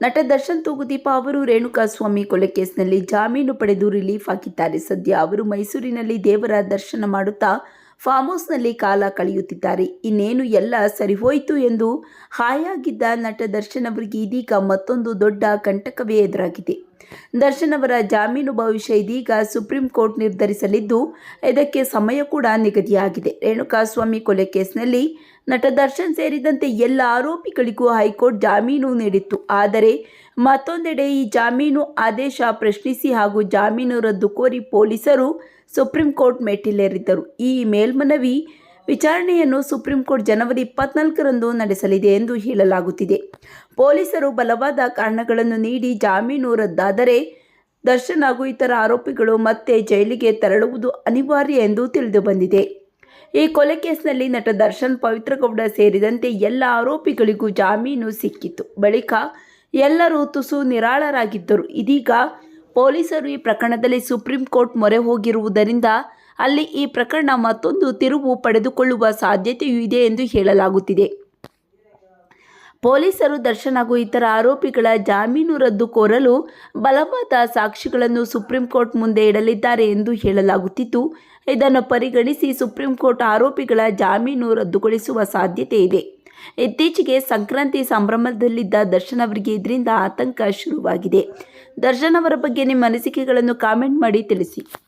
ನಟ ದರ್ಶನ್ ತೂಗುದೀಪ ಅವರು ರೇಣುಕಾಸ್ವಾಮಿ ಕೊಲೆ ಕೇಸ್ನಲ್ಲಿ ಜಾಮೀನು ಪಡೆದು ರಿಲೀಫ್ ಆಗಿದ್ದಾರೆ ಸದ್ಯ ಅವರು ಮೈಸೂರಿನಲ್ಲಿ ದೇವರ ದರ್ಶನ ಮಾಡುತ್ತಾ ಫಾರ್ಮ್ ಹೌಸ್ನಲ್ಲಿ ಕಾಲ ಕಳೆಯುತ್ತಿದ್ದಾರೆ. ಇನ್ನೇನು ಎಲ್ಲ ಸರಿಹೋಯಿತು ಎಂದು ಹಾಯಾಗಿದ್ದ ನಟ ದರ್ಶನ್ ಅವರಿಗೆ ಇದೀಗ ಮತ್ತೊಂದು ದೊಡ್ಡ ಕಂಟಕವೇ ಎದುರಾಗಿದೆ. ದರ್ಶನ್ ಅವರ ಜಾಮೀನು ಭವಿಷ್ಯ ಇದೀಗ ಸುಪ್ರೀಂ ಕೋರ್ಟ್ ನಿರ್ಧರಿಸಲಿದ್ದು, ಇದಕ್ಕೆ ಸಮಯ ಕೂಡ ನಿಗದಿಯಾಗಿದೆ. ರೇಣುಕಾಸ್ವಾಮಿ ಕೊಲೆ ಕೇಸ್ನಲ್ಲಿ ನಟ ದರ್ಶನ್ ಸೇರಿದಂತೆ ಎಲ್ಲ ಆರೋಪಿಗಳಿಗೂ ಹೈಕೋರ್ಟ್ ಜಾಮೀನು ನೀಡಿತ್ತು. ಆದರೆ, ಮತ್ತೊಂದೆಡೆ ಈ ಜಾಮೀನು ಆದೇಶ ಪ್ರಶ್ನಿಸಿ ಹಾಗೂ ಜಾಮೀನು ರದ್ದು ಕೋರಿ ಪೊಲೀಸರು ಸುಪ್ರೀಂ ಕೋರ್ಟ್ ಮೆಟ್ಟಿಲೇರಿದ್ದರು. ಈ ಮೇಲ್ಮನವಿ ವಿಚಾರಣೆಯನ್ನು ಸುಪ್ರೀಂ ಕೋರ್ಟ್ ಜನವರಿ ಇಪ್ಪತ್ನಾಲ್ಕರಂದು ನಡೆಸಲಿದೆ ಎಂದು ಹೇಳಲಾಗುತ್ತಿದೆ. ಪೊಲೀಸರು ಬಲವಾದ ಕಾರಣಗಳನ್ನು ನೀಡಿ ಜಾಮೀನು ರದ್ದಾದರೆ ದರ್ಶನ್ ಹಾಗೂ ಇತರ ಆರೋಪಿಗಳು ಮತ್ತೆ ಜೈಲಿಗೆ ತೆರಳುವುದು ಅನಿವಾರ್ಯ ಎಂದು ತಿಳಿದುಬಂದಿದೆ. ಈ ಕೊಲೆ ಕೇಸ್ನಲ್ಲಿ ನಟ ದರ್ಶನ್ ಪವಿತ್ರಗೌಡ ಸೇರಿದಂತೆ ಎಲ್ಲ ಆರೋಪಿಗಳಿಗೂ ಜಾಮೀನು ಸಿಕ್ಕಿತ್ತು ಬಳಿಕ ಎಲ್ಲರೂ ತುಸು ನಿರಾಳರಾಗಿದ್ದರು. ಇದೀಗ ಪೊಲೀಸರು ಈ ಪ್ರಕರಣದಲ್ಲಿ ಸುಪ್ರೀಂ ಕೋರ್ಟ್ ಮೊರೆ ಹೋಗಿರುವುದರಿಂದ ಅಲ್ಲಿ ಈ ಪ್ರಕರಣ ಮತ್ತೊಂದು ತಿರುವು ಪಡೆದುಕೊಳ್ಳುವ ಸಾಧ್ಯತೆಯೂ ಇದೆ ಎಂದು ಹೇಳಲಾಗುತ್ತಿದೆ. ಪೊಲೀಸರು ದರ್ಶನ್ ಹಾಗೂ ಇತರ ಆರೋಪಿಗಳ ಜಾಮೀನು ರದ್ದು ಕೋರಲು ಬಲವಾದ ಸಾಕ್ಷಿಗಳನ್ನು ಸುಪ್ರೀಂ ಕೋರ್ಟ್ ಮುಂದೆ ಇಡಲಿದ್ದಾರೆ ಎಂದು ಹೇಳಲಾಗುತ್ತಿತ್ತು. ಇದನ್ನು ಪರಿಗಣಿಸಿ ಸುಪ್ರೀಂ ಕೋರ್ಟ್ ಆರೋಪಿಗಳ ಜಾಮೀನು ರದ್ದುಗೊಳಿಸುವ ಸಾಧ್ಯತೆ ಇದೆ. ಇತ್ತೀಚೆಗೆ ಸಂಕ್ರಾಂತಿ ಸಂಭ್ರಮದಲ್ಲಿದ್ದ ದರ್ಶನ್ ಅವರಿಗೆ ಇದರಿಂದ ಆತಂಕ ಶುರುವಾಗಿದೆ. ದರ್ಶನ್ ಅವರ ಬಗ್ಗೆ ನಿಮ್ಮ ಅನಿಸಿಕೆಗಳನ್ನು ಕಾಮೆಂಟ್ ಮಾಡಿ ತಿಳಿಸಿ.